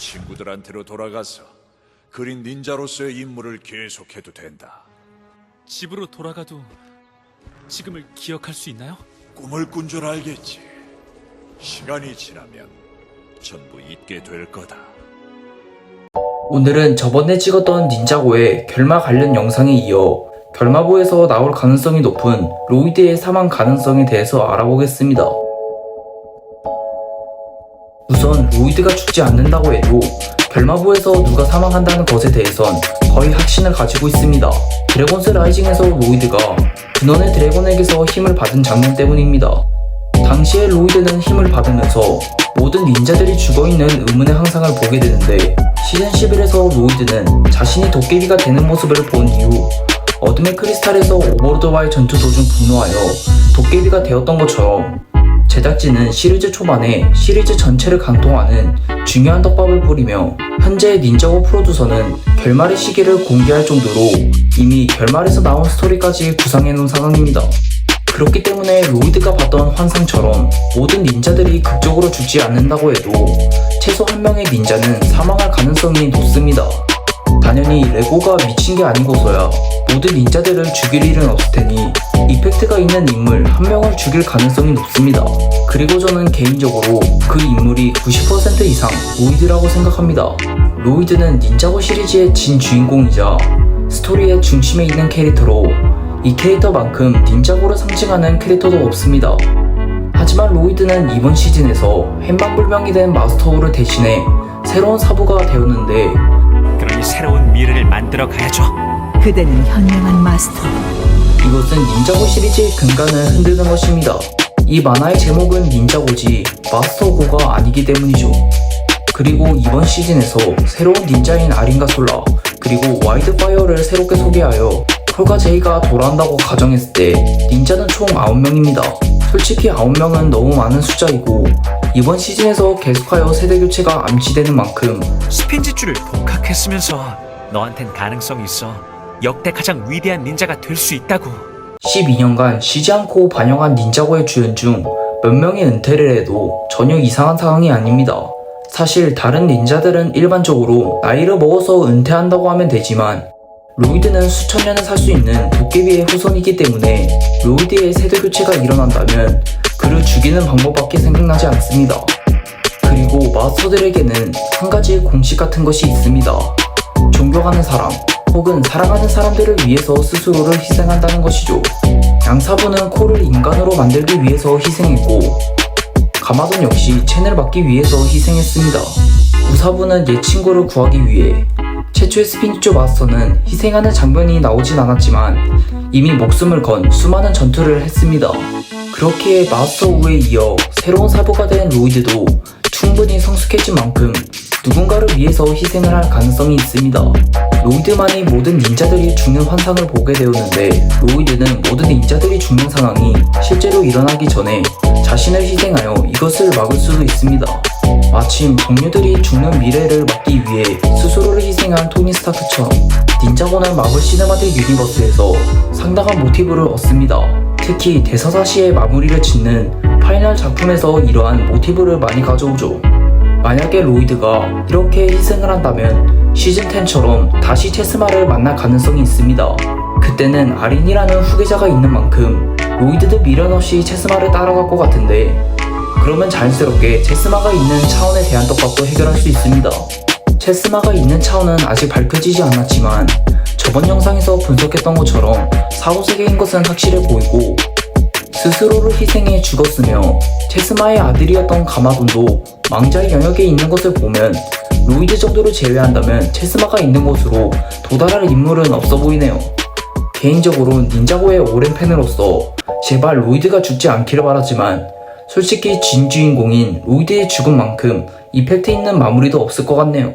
친구들한테로 돌아가서 그린 닌자로서의 임무를 계속해도 된다. 집으로 돌아가도 지금을 기억할 수 있나요? 꿈을 꾼 줄 알겠지. 시간이 지나면 전부 잊게 될 거다. 오늘은 저번에 찍었던 닌자고의 결마 관련 영상에 이어 결마부에서 나올 가능성이 높은 로이드의 사망 가능성에 대해서 알아보겠습니다. 우선 로이드가 죽지 않는다고 해도 결마부에서 누가 사망한다는 것에 대해선 거의 확신을 가지고 있습니다. 드래곤스 라이징에서 로이드가 근원의 드래곤에게서 힘을 받은 장면 때문입니다. 당시에 로이드는 힘을 받으면서 모든 닌자들이 죽어있는 의문의 항상을 보게 되는데 시즌 11에서 로이드는 자신이 도깨비가 되는 모습을 본 이후 어둠의 크리스탈에서 오버로드와의 전투 도중 분노하여 도깨비가 되었던 것처럼 제작진은 시리즈 초반에 시리즈 전체를 강통하는 중요한 떡밥을 뿌리며 현재 닌자고 프로듀서는 결말의 시기를 공개할 정도로 이미 결말에서 나온 스토리까지 구상해 놓은 상황입니다. 그렇기 때문에 로이드가 봤던 환상처럼 모든 닌자들이 극적으로 죽지 않는다고 해도 최소 한 명의 닌자는 사망할 가능성이 높습니다. 당연히 레고가 미친 게 아니고서야 모든 닌자들을 죽일 일은 없을 테니 이펙트가 있는 인물 한 명을 죽일 가능성이 높습니다. 그리고 저는 개인적으로 그 인물이 90% 이상 로이드라고 생각합니다. 로이드는 닌자고 시리즈의 진 주인공이자 스토리의 중심에 있는 캐릭터로 이 캐릭터만큼 닌자고를 상징하는 캐릭터도 없습니다. 하지만 로이드는 이번 시즌에서 행방불명이 된 마스터우를 대신해 새로운 사부가 되었는데 그러니 새로운 미래를 만들어 가야죠. 그대는 현명한 마스터. 이것은 닌자고 시리즈의 근간을 흔드는 것입니다. 이 만화의 제목은 닌자고지 마스터고가 아니기 때문이죠. 그리고 이번 시즌에서 새로운 닌자인 아린과 솔라 그리고 와이드파이어를 새롭게 소개하여 콜과 제이가 돌아온다고 가정했을 때 닌자는 총 9명입니다. 솔직히 9명은 너무 많은 숫자이고 이번 시즌에서 계속하여 세대 교체가 암시되는 만큼 스핀지줄을 복학했으면서 너한텐 가능성 있어. 역대 가장 위대한 닌자가 될 수 있다고. 12년간 쉬지 않고 반영한 닌자고의 주연 중 몇 명이 은퇴를 해도 전혀 이상한 상황이 아닙니다. 사실 다른 닌자들은 일반적으로 나이를 먹어서 은퇴한다고 하면 되지만 로이드는 수천 년을 살 수 있는 도깨비의 후손이기 때문에 로이드의 세대 교체가 일어난다면 그를 죽이는 방법밖에 생각나지 않습니다. 그리고 마스터들에게는 한 가지 공식 같은 것이 있습니다. 존경하는 사람 혹은 사랑하는 사람들을 위해서 스스로를 희생한다는 것이죠. 양사부는 코를 인간으로 만들기 위해서 희생했고 가마돈 역시 첸을 막기 위해서 희생했습니다. 우사부는 옛 친구를 구하기 위해 최초의 스피니초 마스터는 희생하는 장면이 나오진 않았지만 이미 목숨을 건 수많은 전투를 했습니다. 그렇게 마스터 우에 이어 새로운 사부가 된 로이드도 충분히 성숙해진 만큼 누군가를 위해서 희생을 할 가능성이 있습니다. 로이드만이 모든 닌자들이 죽는 환상을 보게 되었는데 로이드는 모든 닌자들이 죽는 상황이 실제로 일어나기 전에 자신을 희생하여 이것을 막을 수도 있습니다. 마침 동료들이 죽는 미래를 막기 위해 스스로를 희생한 토니 스타크처럼 닌자고는 마블 시네마틱 유니버스에서 상당한 모티브를 얻습니다. 특히 대사사시의 마무리를 짓는 파이널 작품에서 이러한 모티브를 많이 가져오죠. 만약에 로이드가 이렇게 희생을 한다면 시즌10처럼 다시 체스마를 만날 가능성이 있습니다. 그때는 아린이라는 후계자가 있는 만큼 로이드도 미련 없이 체스마를 따라갈 것 같은데 그러면 자연스럽게 체스마가 있는 차원에 대한 떡밥도 해결할 수 있습니다. 체스마가 있는 차원은 아직 밝혀지지 않았지만 저번 영상에서 분석했던 것처럼 사후세계인 것은 확실해 보이고 스스로를 희생해 죽었으며 체스마의 아들이었던 가마돈도 망자의 영역에 있는 것을 보면 로이드 정도를 제외한다면 체스마가 있는 곳으로 도달할 인물은 없어 보이네요. 개인적으로 닌자고의 오랜 팬으로서 제발 로이드가 죽지 않기를 바라지만 솔직히 진 주인공인 로이드의 죽음만큼 이펙트 있는 마무리도 없을 것 같네요.